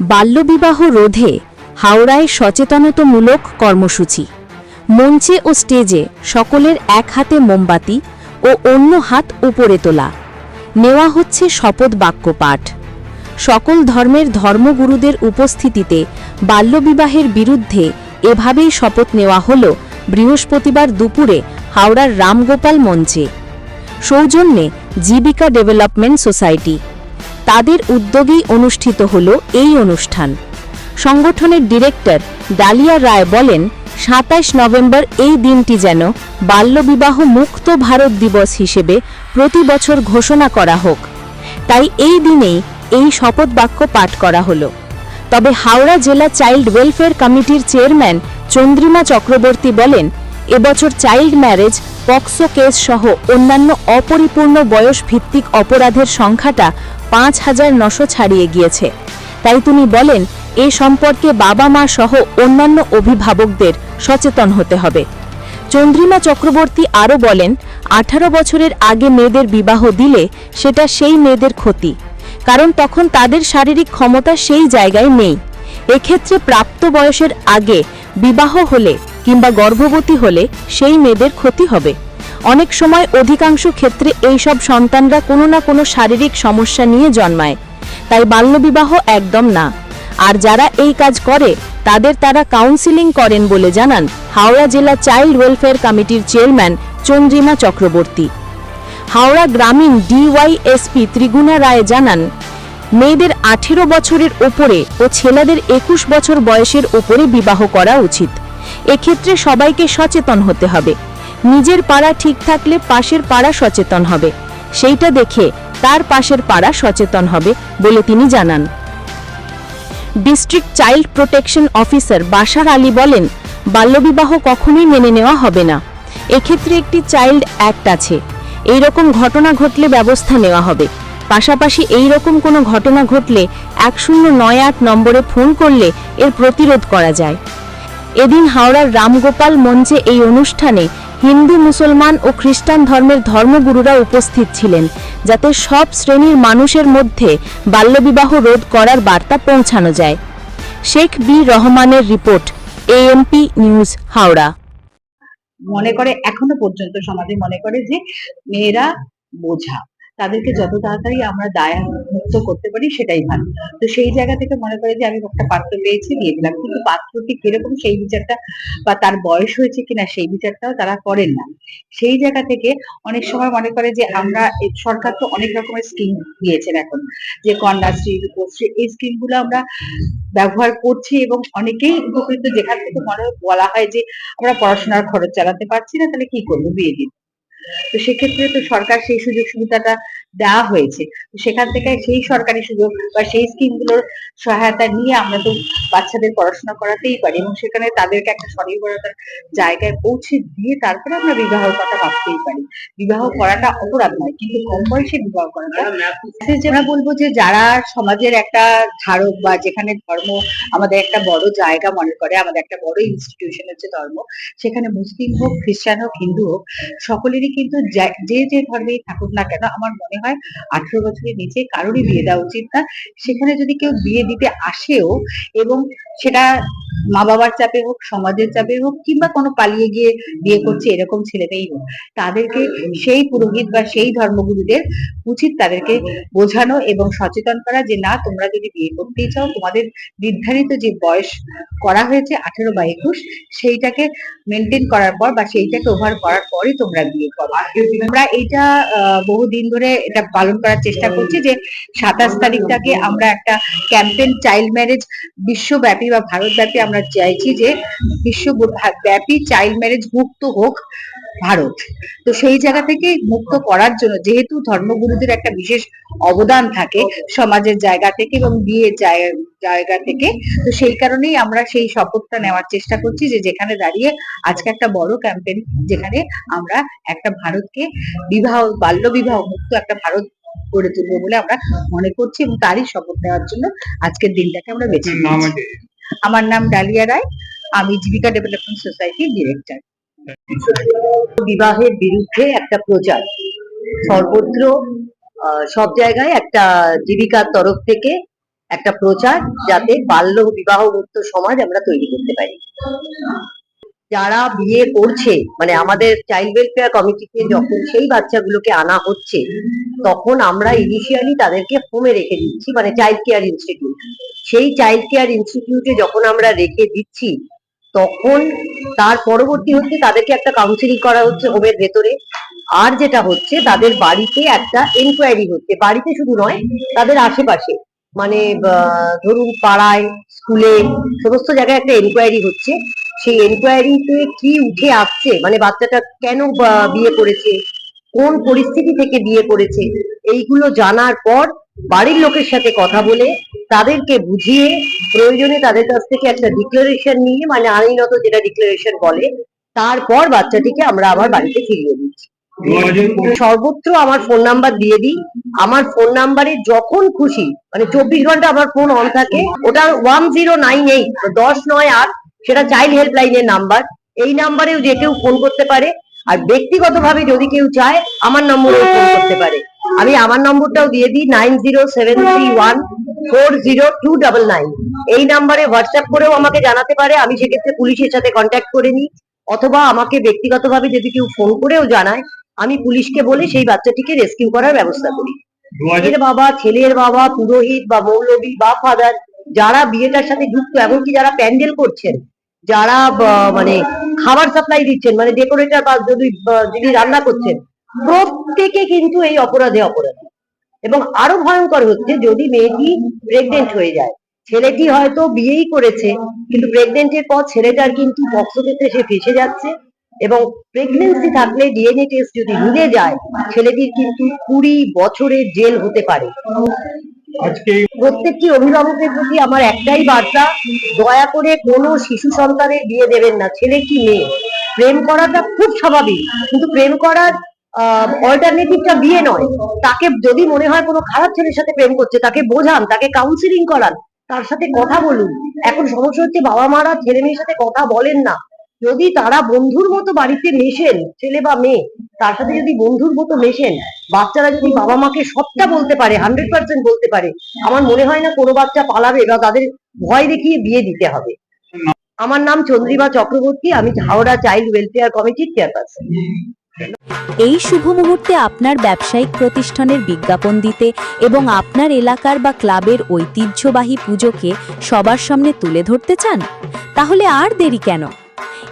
বাল্যবিবাহ রোধে হাওড়ায় সচেতনতামূলক কর্মসূচি। মঞ্চে ও স্টেজে সকলের এক হাতে মোমবাতি ও অন্য হাত উপরে তোলা। নেওয়া হচ্ছে শপথ বাক্য পাঠ সকল ধর্মের ধর্মগুরুদের উপস্থিতিতে বাল্যবিবাহের বিরুদ্ধে এভাবেই শপথ নেওয়া হল বৃহস্পতিবার দুপুরে হাওড়ার রামগোপাল মঞ্চে। সৌজন্যে জীবিকা ডেভেলপমেন্ট সোসাইটি তাদের উদ্যোগেই অনুষ্ঠিত হল এই অনুষ্ঠান। সংগঠনের ডিরেক্টর ডালিয়া রায় বলেন, সাতাশ নভেম্বর এই দিনটি যেন বাল্যবিবাহ মুক্ত ভারত দিবস হিসেবে প্রতি বছর ঘোষণা করা হোক। তাই এই দিনেই এই শপথ বাক্য পাঠ করা হলো। তবে হাওড়া জেলা চাইল্ড ওয়েলফেয়ার কমিটির চেয়ারম্যান চন্দ্রিমা চক্রবর্তী বলেন, এবছর চাইল্ড ম্যারেজ, পক্সো কেস সহ অন্যান্য অপরিপূর্ণ বয়স ভিত্তিক অপরাধের সংখ্যাটা পাঁচ হাজার নশো ছাড়িয়ে গিয়েছে। তাই তিনি বলেন, এ সম্পর্কে বাবা মা সহ অন্যান্য অভিভাবকদের সচেতন হতে হবে। চন্দ্রিমা চক্রবর্তী আরও বলেন, আঠারো বছরের আগে মেয়েদের বিবাহ দিলে সেটা সেই মেয়েদের ক্ষতি, কারণ তখন তাদের শারীরিক ক্ষমতা সেই জায়গায় নেই। এক্ষেত্রে প্রাপ্ত বয়সের আগে বিবাহ হলে কিংবা গর্ভবতী হলে সেই মেয়েদের ক্ষতি হবে। অনেক সময় অধিকাংশ ক্ষেত্রে এইসব সন্তানরা কোনো না কোনো শারীরিক সমস্যা নিয়ে জন্মায়। তাই বাল্যবিবাহ একদম না। আর যারা এই কাজ করে, তাদের তারা কাউন্সিলিং করেন বলে জানান হাওড়া জেলা চাইল্ড ওয়েলফেয়ার কমিটির চেয়ারম্যান চন্দ্রিমা চক্রবর্তী। হাওড়া গ্রামীণ ডিওয়াইএসপি ত্রিগুণা রায় জানান, মেয়েদের আঠেরো বছরের ওপরে ও ছেলেদের একুশ বছর বয়সের ওপরে বিবাহ করা উচিত। এক্ষেত্রে সবাইকে সচেতন হতে হবে। নিজের পাড়া ঠিক থাকলে পাশের পাড়া সচেতন হবে। সেইটা দেখে তার পাশের পাড়া সচেতন হবে বলে তিনি জানান। District child protection officer Bashar Ali বলেন, বাল্যবিবাহ কখনোই মেনে নেওয়া হবে না। এক্ষেত্রে একটি চাইল্ড অ্যাক্ট আছে। এই রকম ঘটনা ঘটলে ব্যবস্থা নেওয়া হবে। পাশাপাশি এই রকম কোনো ঘটনা ঘটলে এক শূন্য নয় আট নম্বরে ফোন করলে এর প্রতিরোধ করা যায়। এদিন হাওড়ার রামগোপাল মঞ্চে এই অনুষ্ঠানে হিন্দু, মুসলমান ও খ্রিস্টান ধর্মের ধর্মগুরুরা উপস্থিত ছিলেন, যাতে সব শ্রেণির মানুষের মধ্যে বাল্যবিবাহ রোধ করার বার্তা পৌঁছানো যায়। শেখ বি রহমানের রিপোর্ট এএমপি নিউজ, হাওড়া। মনে করে এখনও পর্যন্ত সমাজে মনে করে যে মেয়েরা বোঝা। তাদেরকে যত তাড়াতাড়ি আমরা দায় মুক্ত করতে পারি, সেটাই ভালো। তো সেই জায়গা থেকে মনে করে যে আমি একটা পাত্র পেয়েছি, দিয়ে দিলাম। কিন্তু পাত্রটি কীরকম, সেই বিচারটা বা তার বয়স হয়েছে কিনা, সেই বিচারটাও তারা করেন না। সেই জায়গা থেকে অনেক সময় মনে করে যে আমরা সরকার তো অনেক রকমের স্কিম দিয়েছেন এখন। যে কন্যাশ্রী রূপশ্রী এই স্কিমগুলো আমরা ব্যবহার করছি এবং অনেকেই উপকৃত। যেখান থেকে মনে বলা হয় যে আমরা পড়াশোনার খরচ চালাতে পারছি না, তাহলে কি করব? বিয়ে দিন তো সেক্ষেত্রে তো সরকার সেই সুযোগ সুবিধাটা দেওয়া হয়েছে। সেখান থেকে সেই সরকারি সুযোগ বা সেই স্কিমগুলোর সহায়তা নিয়ে আমরা তো বাচ্চাদের পড়াশোনা করাতেই পারি এবং সেখানে তাদেরকে একটা স্বনির্ভরতার জায়গায় পৌঁছে দিয়ে তারপরে আমরা বিবাহের কথা ভাবতেই পারি। বিবাহ করাটা অপরাধ নয়, কিন্তু কম বয়সে বিবাহ করাটা আমরা বলব যে যারা সমাজের একটা ধারক বা যেখানে ধর্ম আমাদের একটা বড় জায়গা মনে করে, আমাদের একটা বড় ইনস্টিটিউশন হচ্ছে ধর্ম, সেখানে মুসলিম হোক, খ্রিস্টান হোক, হিন্দু হোক, সকলেরই কিন্তু যা- যে ধর্মেই থাকুক না কেন আমার মনে হয় আঠেরো বছরের নিচে কারোরই বিয়ে দেওয়া উচিত না। সেখানে যদি কেউ বিয়ে দিতে আসেও এবং সেটা মা বাবার চাপে হোক, সমাজের চাপে হোক, কিংবা কোনো পালিয়ে গিয়ে বিয়ে করছে এরকম ছেলেমেয়েই হোক, তাদেরকে সেই পুরোহিত বা সেই ধর্মগুরুদের উচিত তাদেরকে বোঝানো এবং সচেতন করা যে, না, তোমরা যদি বিয়ে করতেই চাও, তোমাদের নির্ধারিত যে বয়স করা হয়েছে, আঠেরো বা একুশ, সেইটাকে মেনটেন করার পর বা সেইটাকে ওভার করার পরই তোমরা বিয়ে করো। আমরা এইটা বহুদিন ধরে এটা পালন করার চেষ্টা করছি যে, সাতাশ তারিখটাকে আমরা একটা ক্যাম্পেন চাইল্ড ম্যারেজ বিশ্বব্যাপী বা ভারতব্যাপী আমরা চাইছি যে বিশ্বব্যাপী চাইল্ড ম্যারেজ মুক্ত হোক ভারত। তো সেই জায়গা থেকে মুক্ত করার জন্য যেহেতু ধর্মগুরুদের একটা বিশেষ অবদান থাকে সমাজের জায়গা থেকে এবং বিয়ের জায়গা- জায়গা থেকে, তো সেই কারণেই আমরা সেই শপথটা নেওয়ার চেষ্টা করছি যে যেখানে দাঁড়িয়ে আজকে একটা বড় ক্যাম্পেইন যেখানে আমরা একটা ভারতকে বিবাহ বাল্য বিবাহ মুক্ত একটা ভারত গড়ে তুলবো বলে আমরা মনে করছি এবং তারই শপথ নেওয়ার জন্য আজকের দিনটাকে আমরা বেছে নিয়েছি। আমার নাম ডালিয়া রায়। আমি জীবিকা ডেভেলপমেন্ট সোসাইটির ডিরেক্টর। বিবাহের বিরুদ্ধে একটা প্রচার। সর্বত্র সব জায়গায় একটা জীবিকার তরফ থেকে একটা প্রচার যাতে বাল্য বিবাহ মুক্ত সমাজ আমরা তৈরি করতে পারি। যারা বিয়ে করছে মানে আমাদের চাইল্ড ওয়েলফেয়ার কমিটিতে যখন সেই বাচ্চাগুলোকে আনা হচ্ছে, তখন আমরা ইনিশিয়ালি তাদেরকে হোমে রেখে দিচ্ছি মানে চাইল্ড কেয়ার ইনস্টিটিউট সেই চাইল্ড কেয়ার ইনস্টিটিউটে যখন আমরা রেখে দিচ্ছি, তখন তার পরবর্তী হচ্ছে তাদেরকে একটা কাউন্সিলিং করা হচ্ছে হোমের ভেতরে। আর যেটা হচ্ছে, তাদের বাড়িতে একটা এনকোয়ারি হচ্ছে। বাড়িতে শুধু নয়, তাদের আশেপাশে মানে ধরুন পাড়ায়, স্কুলে, সমস্ত জায়গায় একটা এনকোয়ারি হচ্ছে। সেই এনকোয়ারিতে কি উঠে আসছে? মানে বাচ্চাটা কেন বিয়ে করেছে? কোন পরিস্থিতি থেকে বিয়ে করেছে? এইগুলো জানার পর বাড়ির লোকের সাথে কথা বলে তাদেরকে বুঝিয়ে প্রয়োজনে তাদের কাছ থেকে একটা ডিক্লারেশন নিয়ে মানে আইনত যেটা ডিক্লারেশন বলে তারপর বাচ্চাটিকে আমরা আবার বাড়িতে ফিরিয়ে দিচ্ছি। সর্বত্র আমার ফোন নাম্বার দিয়ে দিই। আমার ফোন নাম্বারে যখন খুশি মানে চব্বিশ ঘণ্টা আমার ফোন অন থাকে ওটা ওয়ান জিরো নাইন এইট দশ নয় আট সেটা চাইল্ড হেল্পলাইনের নাম্বার এই নাম্বারেও যে কেউ ফোন করতে পারে। আর ব্যক্তিগতভাবে যদি কেউ চায় আমার নম্বরেও ফোন করতে পারে। আমি আমার নম্বরটাও দিয়ে দিই nine zero seven three one four zero two double nine এই নাম্বারে হোয়াটসঅ্যাপ করেও আমাকে জানাতে পারে আমি সেক্ষেত্রে পুলিশের সাথে কন্ট্যাক্ট করে নিই। অথবা আমাকে ব্যক্তিগতভাবে যদি কেউ ফোন করেও জানায় আমি পুলিশকে বলে সেই বাচ্চাটিকে রেস্কিউ করার ব্যবস্থা করি। ছেলের বাবা ছেলের বাবা পুরোহিত বা মৌলবী বা ফাদার যারা বিয়েটার সাথে যুক্ত এমনকি যারা প্যান্ডেল করছেন যারা মানে খাবার সাপ্লাই দিচ্ছেন মানে ডেকোরেটর বা যদি যিনি রান্না করছেন, প্রত্যেকে কিন্তু এই অপরাধে অপরাধী। এবং আরও ভয়ঙ্কর হচ্ছে, যদি মেয়েটি প্রেগনেন্ট হয়ে যায়, ছেলেটি হয়তো বিয়েই করেছে, কিন্তু প্রেগনেন্টের পর ছেলেটার কিন্তু বক্সপেতে সে ফেসে যাচ্ছে, এবং প্রেগনেন্সি থাকলে ডিএনএ টেস্ট যদি মিলে যায়, ছেলেটির কিন্তু কুড়ি বছরের জেল হতে পারে। আজকে প্রত্যেকটি অভিভাবকের প্রতি আমার একটাই বার্তা, দয়া করে কোনো শিশু সন্তানের বিয়ে দেবেন না, ছেলে কি মেয়ে? প্রেম করাটা খুব স্বাভাবিক, কিন্তু প্রেম করার অল্টারনেটিভটা বিয়ে নয়। তাকে যদি মনে হয় কোনো খারাপ ছেলের সাথে প্রেম করছে, তাকে বোঝান, তাকে কাউন্সিলিং করান, তার সাথে কথা বলুন। এখন সমস্যা হচ্ছে বাবা মারা ছেলে মেয়ের সাথে কথা বলেন না। যদি তারা বন্ধুর মতো বাড়িতে মেশেন, ছেলে বা মেয়ে, তার সাথে যদি বন্ধুর মতো মেশেন, বাচ্চারা যদি বাবা মাকে সবটা বলতে পারে হান্ড্রেড পার্সেন্ট বলতে পারে, আমার মনে হয় না কোনো বাচ্চা পালাবে বা তাদের ভয় দেখিয়ে বিয়ে দিতে হবে। আমার নাম চন্দ্রিমা চক্রবর্তী, আমি হাওড়া চাইল্ড ওয়েলফেয়ার কমিটির চেয়ারপারসন। এই শুভ মুহূর্তে আপনার ব্যবসায়িক প্রতিষ্ঠানের বিজ্ঞাপন দিতে এবং আপনার এলাকার বা ক্লাবের ঐতিহ্যবাহী পুজোকে সবার সামনে তুলে ধরতে চান? তাহলে আর দেরি কেন?